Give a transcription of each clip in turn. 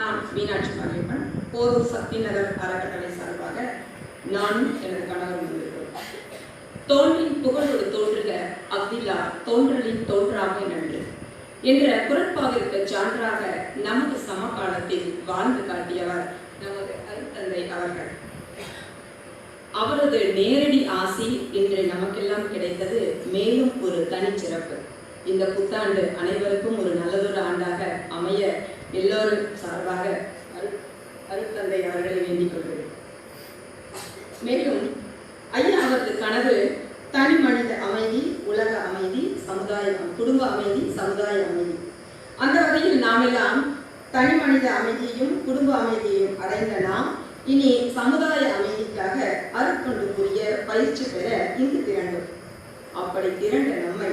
மீனாட்சி மாரியம்மன் போரூர் சக்தி நகர் அறக்கட்டளை சார்பாக நானும் எனது கணவரும் வந்திருக்கிறோம். தோன்றின் புகழோடு தோன்றுக அவ்வில்லா தோன்றலின் தோன்றாக நன்று. என்ற குரட்பாவிற்கு சான்றாக நமது சமகாலத்தில் வாழ்ந்து காட்டியவர் நமது அருத்தந்தை அவர்கள். அவரது நேரடி ஆசி இன்று நமக்கெல்லாம் கிடைத்தது மேலும் ஒரு தனிச்சிறப்பு. இந்த புத்தாண்டு அனைவருக்கும் ஒரு நல்லதொரு ஆண்டாக அமைய எல்லோரும் சார்பாக அரு அருத்தந்தை அவர்களை வேண்டிக் கொள்கிறேன். மேலும் ஐயா அவரது கனவு தனி மனித அமைதி உலக அமைதி சமுதாய குடும்ப அமைதி சமுதாய அமைதி. அந்த வகையில் நாமெல்லாம் தனி மனித அமைதியையும் குடும்ப அமைதியையும் அடைந்த நாம் இனி சமுதாய அமைதிக்காக அருட்கொண்டு கூறிய பயிற்சி பெற இங்கு திரண்டும். அப்படி திரண்ட நம்மை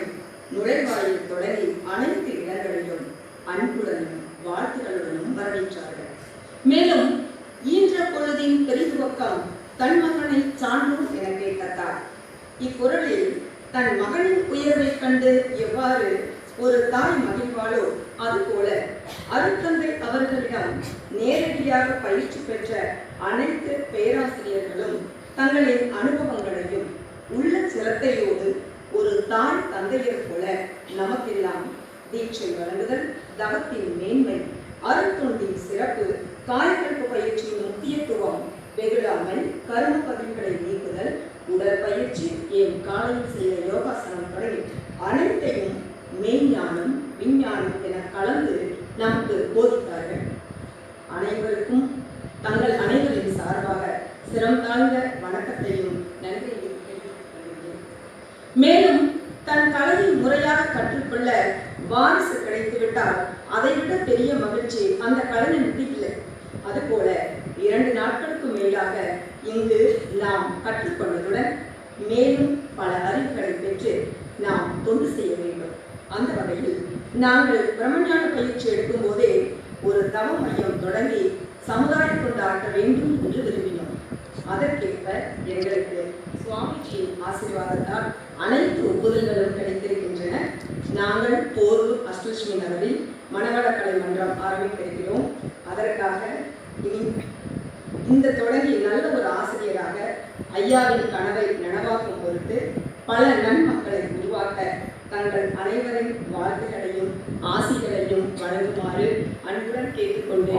நுழைவாயில் தொடங்கி அனைத்து இடங்களிலும் அன்புடன் வாழ்த்துகளுடனும் வரவேற்றார்கள். மேலும் ஈன்ற பொழுதின் பெரிதுவக்கம் தன் மகனை சான்றும் என கேட்டதார் இக்குறளில் தன் மகனின் உயர்வைக் கண்டு எவ்வாறு ஒரு தாய் மகிழ்வாளோ அதுபோல அருத்தந்தை அவர்களிடம் நேரடியாக பயிற்சி பெற்ற அனைத்து பேராசிரியர்களும் தங்களின் அனுபவங்களையும் உள்ள சிரத்தையோடு ஒரு தாய் தந்தையர் போல நமக்கெல்லாம் தீட்சை வழங்குதல் தவத்தின் மேன்மை அருத்தொண்டின் சிறப்பு காயகல்ப பயிற்சியின் முக்கியத்துவம் வெகுடாமல் கரும பதிவுகளை நீக்குதல் உடற்பயிற்சி என் காலையில் செய்த யோகாசனம் தொடங்கி வாரிசு கிடைத்துவிட்டால் அதைவிட பெரிய மகிழ்ச்சி அந்த கலைஞனுக்கு இல்லை அதுபோல இரண்டு நாட்களுக்கு மேலாக இங்கு நாம் கற்றுக்கொண்டதுடன் மேலும் பல அறிவுகளை பெற்று நாம் தொண்டு செய்ய வேண்டும். அந்த வகையில் நாங்கள் பிரம்மஞான பயிற்சி எடுக்கும் போதே ஒரு தவ மையம் தொடங்கி சமுதாயம் கொண்டு வேண்டும் என்று விரும்பினோம். அதற்கேற்ப எங்களுக்கு சுவாமிஜியின் ஆசீர்வாதத்தால் அனைத்து ஒப்புதல்களும் கிடைத்திருக்கின்றன. நாங்கள் போரூர் அஷ்டலட்சுமி நகரில் மணவளக்கலை மன்றம் ஆரம்பிக்க இருக்கிறோம் அதற்காக இனி இந்த தொடங்கி நல்ல ஒரு ஆசிரியராக ஐயாவின் கனவை நனவாக்கும் பொருட்டு பல நன்மக்களை உருவாக்க தங்கள் அனைவரின் வாழ்த்துக்களையும் ஆசிகளையும் வழங்குமாறு அன்புடன் கேட்டுக்கொண்டு